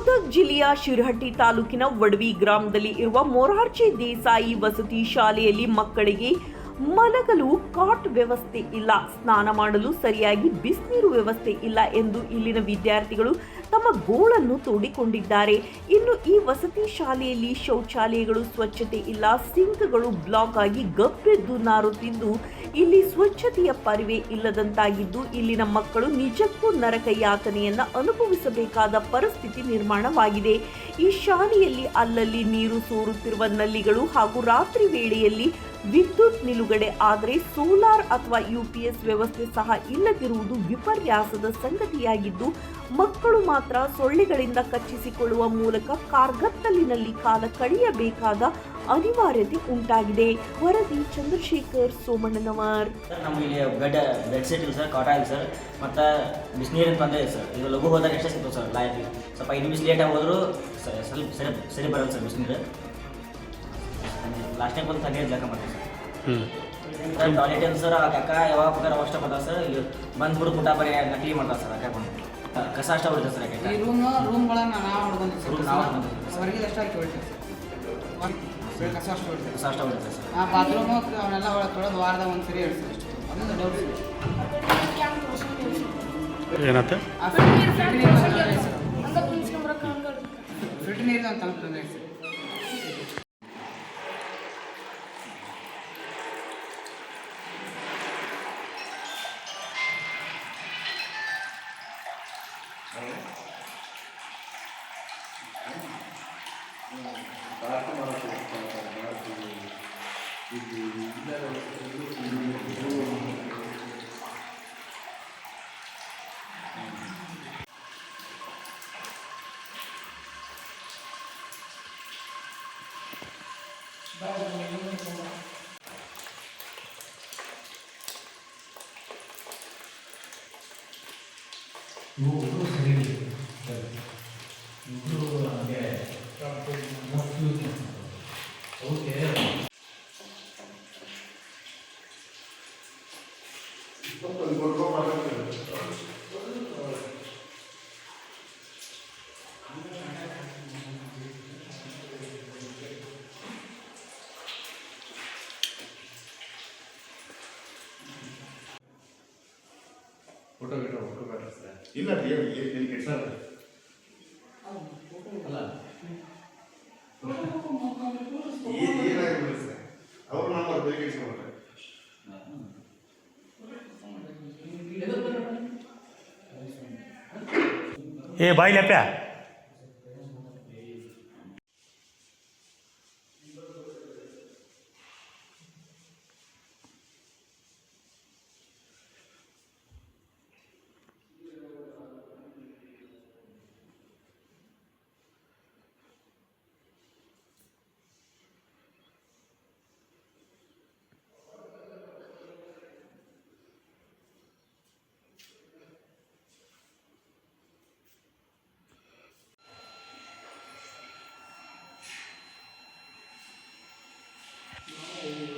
ಗದಗ ಜಿಲ್ಲೆಯ ಶಿರಹಟ್ಟಿ ತಾಲೂಕಿನ ವಡವಿ ಗ್ರಾಮದಲ್ಲಿ ಇರುವ ಮೊರಾರ್ಜಿ ದೇಸಾಯಿ ವಸತಿ ಶಾಲೆಯಲ್ಲಿ ಮಕ್ಕಳಿಗೆ ಮಲಗಲು ಕಾಟ್ ವ್ಯವಸ್ಥೆ ಇಲ್ಲ. ಸ್ನಾನ ಮಾಡಲು ಸರಿಯಾಗಿ ಬಿಸಿನೀರು ವ್ಯವಸ್ಥೆ ಇಲ್ಲ ಎಂದು ಇಲ್ಲಿನ ವಿದ್ಯಾರ್ಥಿಗಳು ತಮ್ಮ ಗೋಳನ್ನು ತೋಡಿಕೊಂಡಿದ್ದಾರೆ. ಇನ್ನು ಈ ವಸತಿ ಶಾಲೆಯಲ್ಲಿ ಶೌಚಾಲಯಗಳು ಸ್ವಚ್ಛತೆ ಇಲ್ಲ. ಸಿಂಕ್ಗಳು ಬ್ಲಾಕ್ ಆಗಿ ಗಬ್ಬೆದ್ದು ನಾರುತ್ತಿದ್ದು ಇಲ್ಲಿ ಸ್ವಚ್ಛತೆಯ ಪರಿವೆ ಇಲ್ಲದಂತಾಗಿದ್ದು ಇಲ್ಲಿನ ಮಕ್ಕಳು ನಿಜಕ್ಕೂ ನರಕ ಯಾತನೆಯನ್ನ ಅನುಭವಿಸಬೇಕಾದ ಪರಿಸ್ಥಿತಿ ನಿರ್ಮಾಣವಾಗಿದೆ. ಈ ಶಾಲೆಯಲ್ಲಿ ಅಲ್ಲಲ್ಲಿ ನೀರು ಸೋರುತ್ತಿರುವ ನಲ್ಲಿಗಳು ಹಾಗೂ ರಾತ್ರಿ ವೇಳೆಯಲ್ಲಿ ವಿದ್ಯುತ್ ನಿಲುಗಡೆ ಆದರೆ ಸೋಲಾರ್ ಅಥವಾ ಯುಪಿಎಸ್ ವ್ಯವಸ್ಥೆ ಸಹ ಇಲ್ಲದಿರುವುದು ವಿಪರ್ಯಾಸದ ಸಂಗತಿಯಾಗಿದ್ದು, ಮಕ್ಕಳು ಮಾತ್ರ ಸೊಳ್ಳೆಗಳಿಂದ ಕಚ್ಚಿಸಿಕೊಳ್ಳುವ ಮೂಲಕ ಕಾರ್ಗತ್ತಲಿನಲ್ಲಿ ಕಾಲ ಕಳೆಯಬೇಕಾದ ಅನಿವಾರ್ಯತೆ ಉಂಟಾಗಿದೆ. ವರದಿ ಚಂದ್ರಶೇಖರ್ ಸೋಮಣ್ಣನವರ್. ಸರ್ ನಮ್ಗೆ ಇಲ್ಲಿ ಬೆಡ್ ಬೆಡ್ ಸೀಟ್ ಇಲ್ಲ ಸರ್ ಕಾಟ ಇಲ್ಲ ಸರ್. ಮತ್ತು ಬಿಸಿನೀರಿನ ತೊಂದರೆ ಇದೆ ಸರ್. ಇದು ಲಘು ಹೋದಾಗ ಎಷ್ಟೇ ಸಿಗ್ತದೆ ಸರ್ ಲಾಯಕ್ಕೆ ಸ್ವಲ್ಪ ಐದು ನಿಮಿಷ ಲೇಟಾಗಿ ಹೋದರೂ ಸ್ವಲ್ಪ ಸರಿ ಸರಿ ಬರಲ್ಲ ಸರ್ ಬಿಸಿನೀರು. ಲಾಸ್ಟ್ ಟೈಮ್ ಬಂದು ತಣ್ಣೀರು ಜಾಕ ಮಾಡಿ ಸರ್. ಸರ್ ಟಾಯ್ಲೆಟ್ ಏನು ಸರ್ ಆ ಅಕ್ಕ ಯಾವಾಗ ಬೇಕಾದ್ರೆ ಅವಾಗ ಅಷ್ಟೇ ಬರ್ತಾರೆ ಸರ್. ಇಲ್ಲಿ ಬಂದ್ಬಿಟ್ಟು ಊಟ ಬರೀ ನಕಲಿ ಮಾಡ್ತಾರೆ ಸರ್ ಅಕ್ಕ ಬಂದು. ಕಸ ಅಷ್ಟೇ ಹೊಡಿತಾರೆ ಸರ್ ಈ ಅಕ್ಕ ರೂಮ್ ರೂಮ್ಗಳನ್ನ ನಾವು ಹೊಡ್ಕೊಂತೀವಿ Room ಸರ್. ನಾವು ಅಷ್ಟು ಹಾಕಿ ಹೊಡಿತೀವಿ ಸರ್. ಕಸ ಅಷ್ಟು ಹೊಡಿತೀವಿ ಕಸ ಅಷ್ಟೇ ಹೊಡಿತಾರೆ ಸರ್. ಆ ಬಾತ್ರೂಮು ಅವನ್ನೆಲ್ಲ ಒಳಗೆ ತೊಳೆದು ವಾರದಾಗ ಒಂದು ಸರಿ ಹೇಳ್ತೀವಿ ಅಷ್ಟೇ ಅದೊಂದು ಡೌಟ್ ಏನತ್ತ? ಫಿಲ್ಟರ್ ನೀರು ಫಿಲ್ಟರ್ ನೀರು ಅಂತ ತೊಂದರೆ ಸರ್ ಫೋಟೋ ಗಿಟೋ ಫೋಟೋ ಇಲ್ಲ ಏನು ಏನು ಅಲ್ಲ. ಏನಾಗಿ ಅವ್ರ ನಂಬರ್ ಬೇಗ ಇಟ್ಕೊಂಡ್ರೆ એ ભાઈ લેપ્યા Amen.